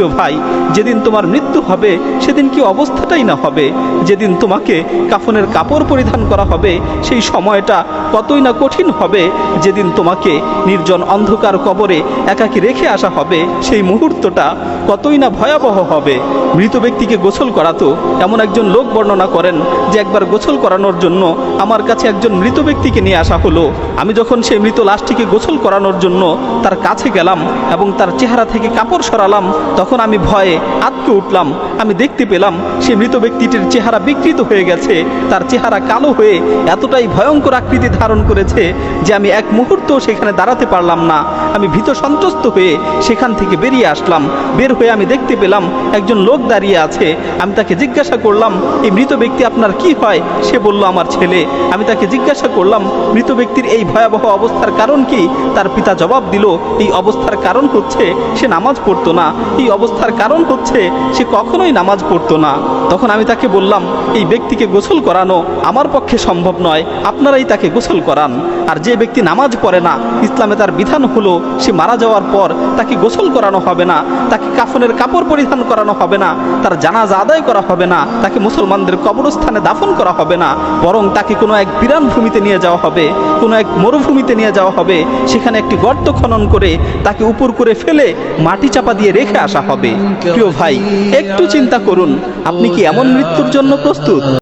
প্রিয় ভাই, যেদিন তোমার মৃত্যু হবে, সেদিন কি অবস্থাটাই না হবে? যেদিন তোমাকে কাফনের কাপড় পরিধান করা হবে, সেই সময়টা কতই না কঠিন হবে? যেদিন তোমাকে নির্জন অন্ধকার কবরে একাকি রেখে আসা হবে, সেই মুহূর্তটা কতই না ভয়াবহ হবে? মৃত ব্যক্তিকে গোসল করাতো এমন একজন লোক বর্ণনা করেন যে একবার গোসল করানোর জন্য আমার কাছে একজন মৃত ব্যক্তিকে নিয়ে আসা হলো। আমি যখন সেই মৃত লাশটিকে গোসল করানোর জন্য তার কাছে গেলাম এবং তার চেহারা থেকে কাপড় সরালাম, তখন আমি ভয়ে আতকে উঠলাম, আমি দেখতে পেলাম সেই মৃত ব্যক্তিটির চেহারা বিকৃত হয়ে গেছে। তার চেহারা কালো হয়ে এতটাই ভয়ঙ্কর আকৃতি ধারণ করেছে যে আমি এক মুহূর্ত সেখানে দাঁড়াতে পারলাম না। আমি ভীত সন্ত্রস্ত হয়ে সেখান থেকে বেরিয়ে আসলাম। বের হয়ে আমি দেখতে পেলাম একজন লোক দাঁড়িয়ে আছে। আমি তাকে জিজ্ঞাসা করলাম, এই মৃত ব্যক্তি আপনার কি হয়? সে বলল, আমার ছেলে। আমি তাকে জিজ্ঞাসা করলাম, মৃত ব্যক্তির এই ভয়াবহ অবস্থার কারণ কি? তার পিতা জবাব দিল, এই অবস্থার কারণ হচ্ছে সে নামাজ পড়তো না। এই অবস্থার কারণ হচ্ছে সে কখনোই নামাজ পড়তো না। তখন আমি তাকে বললাম, এই ব্যক্তিকে গোসল করানো আমার পক্ষে সম্ভব নয়, আপনারাই তাকে গোসল করান। আর যে ব্যক্তি নামাজ পড়ে না, ইসলামে তার বিধান হলো, সে মারা যাওয়ার পর তাকে গোসল করানো হবে না, তাকে কাফনের কাপড় পরিধান করানো হবে না, তার জানাজা আদায় করা হবে না, তাকে মুসলমানদের কবরস্থানে দাফন করা হবে না, বরং তাকে কোনো এক বিরান ভূমিতে নিয়ে যাওয়া হবে, কোনো এক মরুভূমিতে নিয়ে যাওয়া হবে, সেখানে একটি গর্ত খনন করে তাকে উপর করে ফেলে মাটি চাপা দিয়ে রেখে আসা হবে। প্রিয় ভাই একটু চিন্তা করুন আপনি কি এমন মৃত্যুর জন্য প্রস্তুত?